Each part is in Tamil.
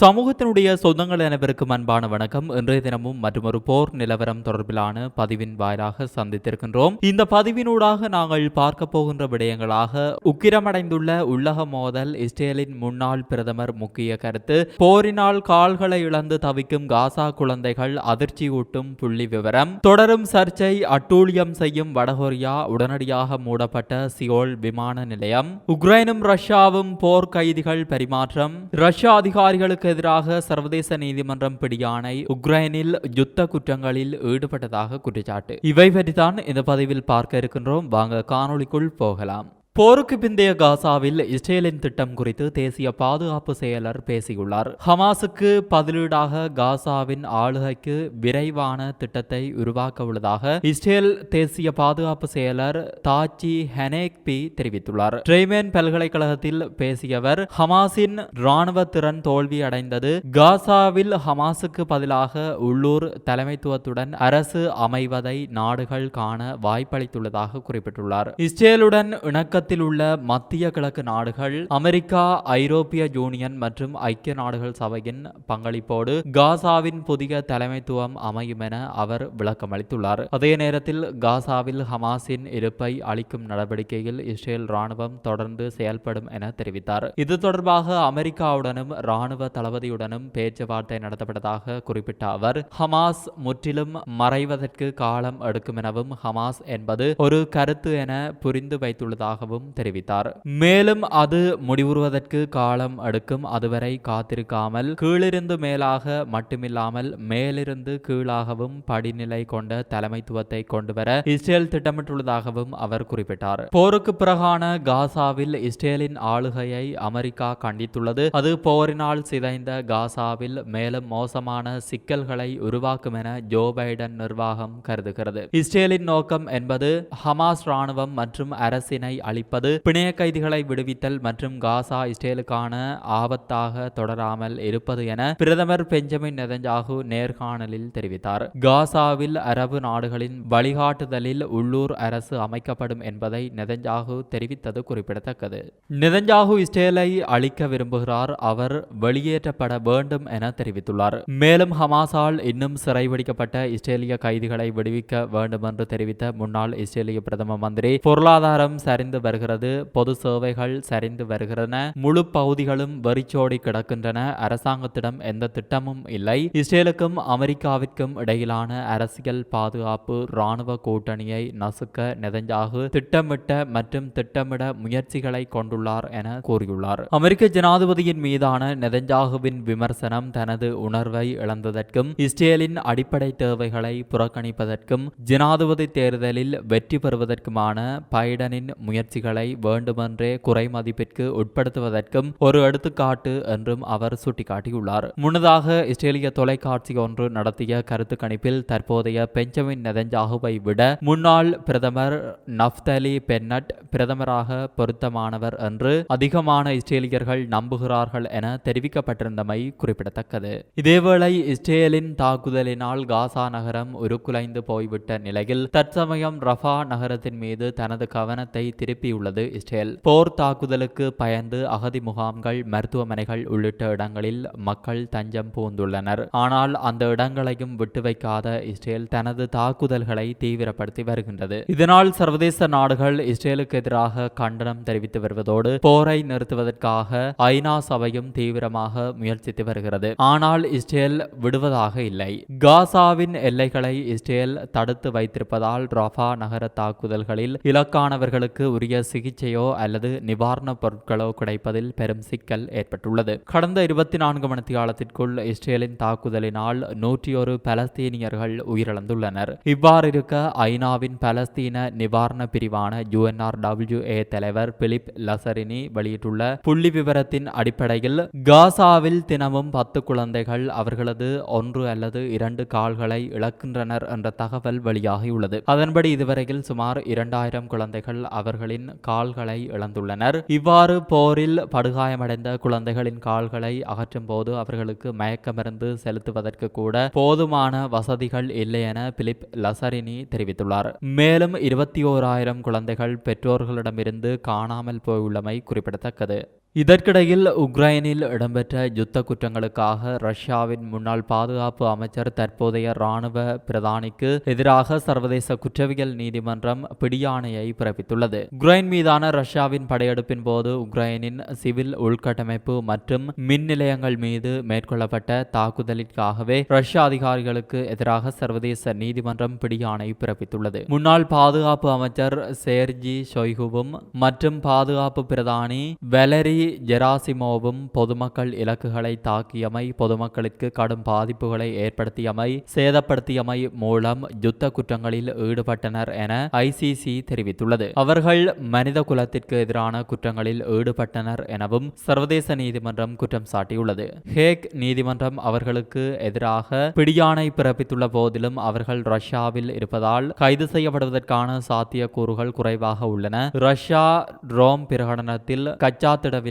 சமூகத்தினுடைய சொந்தங்கள் அனைவருக்கும் அன்பான வணக்கம். இன்றைய தினமும் மற்றொரு போர் நிலவரம் தொடர்பிலான பதிவின் வாயிலாக சந்தித்திருக்கின்றோம். இந்த பதிவினூடாக நாங்கள் பார்க்க போகின்ற விடயங்களாக உக்கிரமடைந்துள்ள உள்ளக மோதல் இஸ்ரேலின் முன்னாள் பிரதமர் முக்கிய கருத்து போரினால் கால்களை இழந்து தவிக்கும் காசா குழந்தைகள் அதிர்ச்சியூட்டும் புள்ளி விவரம் தொடரும் சர்ச்சை அட்டூழியம் செய்யும் வடகொரியா உடனடியாக மூடப்பட்ட சியோல் விமான நிலையம் உக்ரைனும் ரஷ்யாவும் போர் கைதிகள் பரிமாற்றம் ரஷ்யா அதிகாரிகளுக்கு எதிராக சர்வதேச நீதிமன்றம் பிடியானை உக்ரைனில் யுத்த குற்றங்களில் ஈடுபட்டதாக குற்றச்சாட்டு. இவை பற்றிதான் இந்த பதிவில் பார்க்க இருக்கின்றோம். வாங்க காணொளிக்குள் போகலாம். போருக்கு பிந்தைய காசாவில் இஸ்ரேலின் திட்டம் குறித்து தேசிய பாதுகாப்பு செயலர் பேசியுள்ளார். ஹமாஸுக்கு பதிலீடாக காசாவின் ஆளுகைக்கு விரைவான திட்டத்தை உருவாக்க உள்ளதாக இஸ்ரேல் தேசிய பாதுகாப்பு செயலர் தாச்சி ஹெனேக்பி தெரிவித்துள்ளார். ட்ரெய்மேன் பல்கலைக்கழகத்தில் பேசியவர் ஹமாஸின் ராணுவ திறன் தோல்வி அடைந்தது காசாவில் ஹமாஸுக்கு பதிலாக உள்ளூர் தலைமைத்துவத்துடன் அரசு அமைவதை நாடுகள் காண வாய்ப்பளித்துள்ளதாக குறிப்பிட்டுள்ளார். இஸ்ரேலுடன் இணக்க உலகத்தில் உள்ள மத்திய கிழக்கு நாடுகள் அமெரிக்கா ஐரோப்பிய யூனியன் மற்றும் ஐக்கிய நாடுகள் சபையின் பங்களிப்போடு காசாவின் புதிய தலைமைத்துவம் அமையும் என அவர் விளக்கம் அளித்துள்ளார் அதே நேரத்தில் காசாவில் ஹமாஸின் இருப்பை அளிக்கும் நடவடிக்கையில் இஸ்ரேல் ராணுவம் தொடர்ந்து செயல்படும் என தெரிவித்தார். இது தொடர்பாக அமெரிக்காவுடனும் ராணுவ தளபதியுடனும் பேச்சுவார்த்தை நடத்தப்பட்டதாக குறிப்பிட்ட அவர் ஹமாஸ் முற்றிலும் மறைவதற்கு காலம் எடுக்கும் எனவும் ஹமாஸ் என்பது ஒரு கருத்து என புரிந்து வைத்துள்ளதாகவும் எனவும் தெரிவித்தார். மேலும் அது முடிவுறுவதற்கு காலம் எடுக்கும். அதுவரை காத்திருக்காமல் கீழிருந்து மேலாக மட்டுமில்லாமல் மேலிருந்து கீழாகவும் படிநிலை கொண்ட தலைமைத்துவத்தை கொண்டுவர இஸ்ரேல் திட்டமிட்டுள்ளதாகவும் அவர் குறிப்பிட்டார். போருக்கு பிறகான காசாவில் இஸ்ரேலின் ஆளுகையை அமெரிக்கா கண்டித்துள்ளது. அது போரினால் சிதைந்த காசாவில் மேலும் மோசமான சிக்கல்களை உருவாக்கும் என ஜோ பைடன் நிர்வாகம் கருதுகிறது. இஸ்ரேலின் நோக்கம் என்பது ஹமாஸ் ராணுவம் மற்றும் அரசினை அளிப்பது. பிணைய கைதிகளை விடுவித்தல் மற்றும் காசா இஸ்ரேலுக்கான ஆபத்தாக தொடராமல் இருப்பது என பிரதமர் பெஞ்சமின் நெதஞ்சாகு நேர்காணலில் தெரிவித்தார். காசாவில் அரபு நாடுகளின் வழிகாட்டுதலில் உள்ளூர் அரசு அமைக்கப்படும் என்பதை நெதஞ்சாகு தெரிவித்தது குறிப்பிடத்தக்கது. நெதஞ்சாகு இஸ்ரேலை அழிக்க விரும்புகிறார். அவர் வெளியேற்றப்பட வேண்டும் என தெரிவித்துள்ளார். மேலும் ஹமாஸால் இன்னும் சிறைபிடிக்கப்பட்ட இஸ்ரேலிய கைதிகளை விடுவிக்க வேண்டும் என்று தெரிவித்த முன்னாள் இஸ்ரேலிய பிரதம மந்திரி பொருளாதாரம் சரிந்து வருகிறது பொது சேவைகள் சரிந்து வருகின்றன முழு பகுதிகளும் வெறிச்சோடி கிடக்கின்றன. அரசாங்கத்திடம் எந்த திட்டமும் இல்லை. இஸ்ரேலுக்கும் அமெரிக்காவிற்கும் இடையிலான அரசியல் பாதுகாப்பு ராணுவ கூட்டணியை நசுக்க நெதஞ்சாகு திட்டமிட்ட மற்றும் திட்டமிட முயற்சிகளை கொண்டுள்ளார் என கூறியுள்ளார். அமெரிக்க ஜனாதிபதியின் மீதான நெதஞ்சாகுவின் விமர்சனம் தனது உணர்வை இழந்ததற்கும் இஸ்ரேலின் அடிப்படை தேவைகளை புறக்கணிப்பதற்கும் ஜனாதிபதி தேர்தலில் வெற்றி பெறுவதற்குமான பைடனின் முயற்சி முயற்சிகளை வேண்டுமென்றே குறைமதிப்பிற்கு உட்படுத்துவதற்கும் ஒரு எடுத்துக்காட்டு என்றும் அவர் சுட்டிக்காட்டியுள்ளார். முன்னதாக இஸ்ரேலிய தொலைக்காட்சி ஒன்று நடத்திய கருத்து கணிப்பில் தற்போதைய பெஞ்சமின் நெதஞ்சாகுவை விட முன்னாள் பிரதமர் நப்தலி பென்னட் பிரதமராக பொருத்தமானவர் என்று அதிகமான இஸ்ரேலியர்கள் நம்புகிறார்கள் என தெரிவிக்கப்பட்டிருந்தமை குறிப்பிடத்தக்கது. இதேவேளை இஸ்ரேலின் தாக்குதலினால் காசா நகரம் உருக்குலைந்து போய்விட்ட நிலையில் தற்சமயம் ரஃபா நகரத்தின் மீது தனது கவனத்தை திருப்பி எழுப்பியுள்ளது இஸ்ரேல். போர் தாக்குதலுக்கு பயந்து அகதி முகாம்கள் மருத்துவமனைகள் உள்ளிட்ட இடங்களில் மக்கள் தஞ்சம் பூந்துள்ளனர். ஆனால் அந்த இடங்களையும் விட்டு வைக்காத இஸ்ரேல் தனது தாக்குதல்களை தீவிரப்படுத்தி வருகின்றது. இதனால் சர்வதேச நாடுகள் இஸ்ரேலுக்கு எதிராக கண்டனம் தெரிவித்து வருவதோடு போரை நிறுத்துவதற்காக ஐநா சபையும் தீவிரமாக முயற்சித்து வருகிறது. ஆனால் இஸ்ரேல் விடுவதாக இல்லை. காசாவின் எல்லைகளை இஸ்ரேல் தடுத்து வைத்திருப்பதால் ரஃபா நகர தாக்குதல்களில் இலக்கானவர்களுக்கு உரிய சிகிச்சையோ அல்லது நிவாரணப் பொருட்களோ கிடைப்பதில் பெரும் சிக்கல் ஏற்பட்டுள்ளது. கடந்த இருபத்தி நான்கு மணி காலத்திற்குள் இஸ்ரேலின் தாக்குதலினால் நூற்றி ஒரு பலஸ்தீனியர்கள் உயிரிழந்துள்ளனர். இவ்வாறு இருக்க ஐநாவின் பலஸ்தீன நிவாரண பிரிவான யுஎன்ஆர் டபிள்யூ ஏ தலைவர் பிலிப் லசரினி வெளியிட்டுள்ள புள்ளி விவரத்தின் அடிப்படையில் காசாவில் தினமும் பத்து குழந்தைகள் அவர்களது ஒன்று அல்லது இரண்டு கால்களை இழக்கின்றனர் என்ற தகவல் வெளியாகியுள்ளது. அதன்படி இதுவரையில் சுமார் இரண்டாயிரம் குழந்தைகள் அவர்களின் கால்களை இழந்துள்ளனர். இவ்வாறு போரில் படுகாயமடைந்த குழந்தைகளின் கால்களை அகற்றும் போது அவர்களுக்கு மயக்கமருந்து செலுத்துவதற்கு கூட போதுமான வசதிகள் இல்லை என பிலிப் லசரினி தெரிவித்துள்ளார். மேலும் இருபத்தி ஓராயிரம் குழந்தைகள் பெற்றோர்களிடமிருந்து காணாமல் போயுள்ளமை குறிப்பிடத்தக்கது. இதற்கிடையில் உக்ரைனில் இடம்பெற்ற யுத்த குற்றங்களுக்காக ரஷ்யாவின் முன்னாள் பாதுகாப்பு அமைச்சர் தற்போதைய ராணுவ பிரதானிக்கு எதிராக சர்வதேச குற்றவியல் நீதிமன்றம் பிடியாணையை பிறப்பித்துள்ளது. உக்ரைன் மீதான ரஷ்யாவின் படையெடுப்பின் போது உக்ரைனின் சிவில் உள்கட்டமைப்பு மற்றும் மின் நிலையங்கள் மீது மேற்கொள்ளப்பட்ட தாக்குதலிற்காகவே ரஷ்ய அதிகாரிகளுக்கு எதிராக சர்வதேச நீதிமன்றம் பிடியாணை பிறப்பித்துள்ளது. முன்னாள் பாதுகாப்பு அமைச்சர் சேர்ஜி ஷொய்குவும் மற்றும் பாதுகாப்பு பிரதானி வெலரி ஜெராசிமோவும் பொதுமக்கள் இலக்குகளை தாக்கியமை பொதுமக்களுக்கு கடும் பாதிப்புகளை ஏற்படுத்தியமை சேதப்படுத்தியமை மூலம் யுத்த குற்றங்களில் ஈடுபட்டனர் என ஐசிசி தெரிவித்துள்ளது. அவர்கள் மனித குலத்திற்கு எதிரான குற்றங்களில் ஈடுபட்டனர் எனவும் சர்வதேச நீதிமன்றம் குற்றம் சாட்டியுள்ளது. ஹேக் நீதிமன்றம் அவர்களுக்கு எதிராக பிடியாணை பிறப்பித்துள்ள போதிலும் அவர்கள் ரஷ்யாவில் இருப்பதால் கைது செய்யப்படுவதற்கான சாத்தியக்கூறுகள் குறைவாக உள்ளன. ரஷ்யா ரோம் பிரகடனத்தில்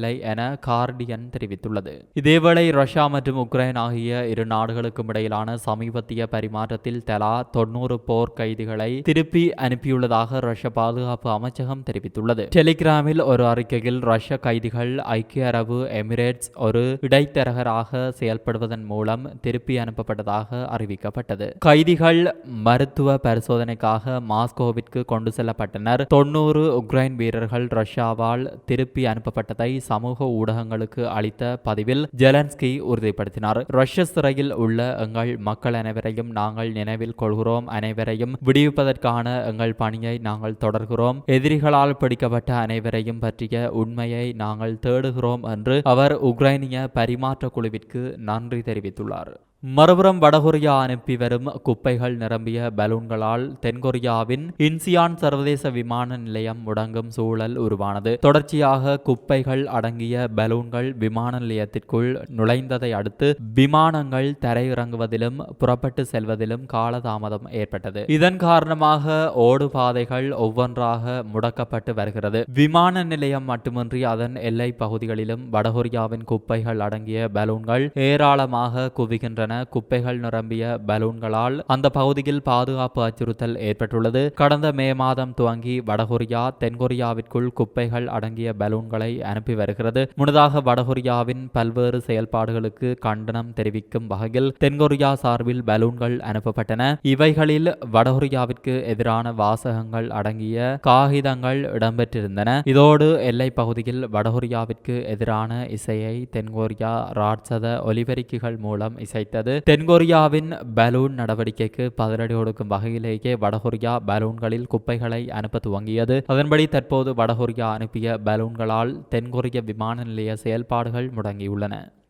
இல்லை என கார்டியன் தெரிவித்துள்ளது. இதேவேளை ரஷ்யா மற்றும் உக்ரைன் ஆகிய இரு நாடுகளுக்கும் இடையிலான சமீபத்திய பரிமாற்றத்தில் தலா தொன்னூறு போர் கைதிகளை திருப்பி அனுப்பியுள்ளதாக ரஷ்ய பாதுகாப்பு அமைச்சகம் தெரிவித்துள்ளது. டெலிகிராமில் ஒரு அறிக்கையில் ரஷ்ய கைதிகள் ஐக்கிய அரபு எமிரேட்ஸ் ஒரு இடைத்தரகராக செயல்படுவதன் மூலம் திருப்பி அனுப்பப்பட்டதாக அறிவிக்கப்பட்டது. கைதிகள் மருத்துவ பரிசோதனைக்காக மாஸ்கோவிற்கு கொண்டு செல்லப்பட்டனர். தொன்னூறு உக்ரைன் வீரர்கள் ரஷ்யாவால் திருப்பி அனுப்பப்பட்டதை சமூக ஊடகங்களுக்கு அளித்த பதிவில் ஜெலன்ஸ்கி உறுதிப்படுத்தினார். ரஷ்ய சிறையில் உள்ள எங்கள் மக்கள் அனைவரையும் நாங்கள் நினைவில் கொள்கிறோம். அனைவரையும் விடுவிப்பதற்கான எங்கள் பணியை நாங்கள் தொடர்கிறோம். எதிரிகளால் பிடிக்கப்பட்ட அனைவரையும் பற்றிய உண்மையை நாங்கள் தேடுகிறோம் என்று அவர் உக்ரைனிய பரிமாற்ற குழுவிற்கு நன்றி தெரிவித்துள்ளார். மறுபுறம் வடகொரியா அனுப்பி வரும் குப்பைகள் நிரம்பிய பலூன்களால் தென்கொரியாவின் இன்சியான் சர்வதேச விமான நிலையம் முடங்கும் சூழல் உருவானது. தொடர்ச்சியாக குப்பைகள் அடங்கிய பலூன்கள் விமான நிலையத்திற்குள் நுழைந்ததை அடுத்து விமானங்கள் தரையிறங்குவதிலும் புறப்பட்டு செல்வதிலும் காலதாமதம் ஏற்பட்டது. இதன் காரணமாக ஓடுபாதைகள் ஒவ்வொன்றாக முடக்கப்பட்டு வருகிறது. விமான நிலையம் மட்டுமின்றி அதன் எல்லை பகுதிகளிலும் வடகொரியாவின் குப்பைகள் அடங்கிய பலூன்கள் ஏராளமாக குவிகின்றன. குப்பைகள் நிரம்பிய பலூன்களால் அந்த பகுதியில் பாதுகாப்பு அச்சுறுத்தல் ஏற்பட்டுள்ளது. கடந்த மே மாதம் துவங்கி வடகொரியா தென்கொரியாவிற்குள் குப்பைகள் அடங்கிய பலூன்களை அனுப்பி வருகிறது. முன்னதாக வடகொரியாவின் பல்வேறு செயல்பாடுகளுக்கு கண்டனம் தெரிவிக்கும் வகையில் தென்கொரியா சார்பில் பலூன்கள் அனுப்பப்பட்டன. இவைகளில் வடகொரியாவிற்கு எதிரான வாசகங்கள் அடங்கிய காகிதங்கள் இடம்பெற்றிருந்தன. இதோடு எல்லை பகுதியில் வடகொரியாவிற்கு எதிரான இசையை தென்கொரியா ராட்சத ஒலிபெருக்கிகள் மூலம் இசைத்தது தென்கொரியாவின் பலூன் நடவடிக்கைக்கு பதிலடி கொடுக்கும் வகையிலேயே வடகொரியா பலூன்களில் குப்பைகளை அனுப்ப துவங்கியது. அதன்படி தற்போது வடகொரியா அனுப்பிய பலூன்களால் தென்கொரிய விமான நிலைய செயல்பாடுகள் முடங்கியுள்ளன.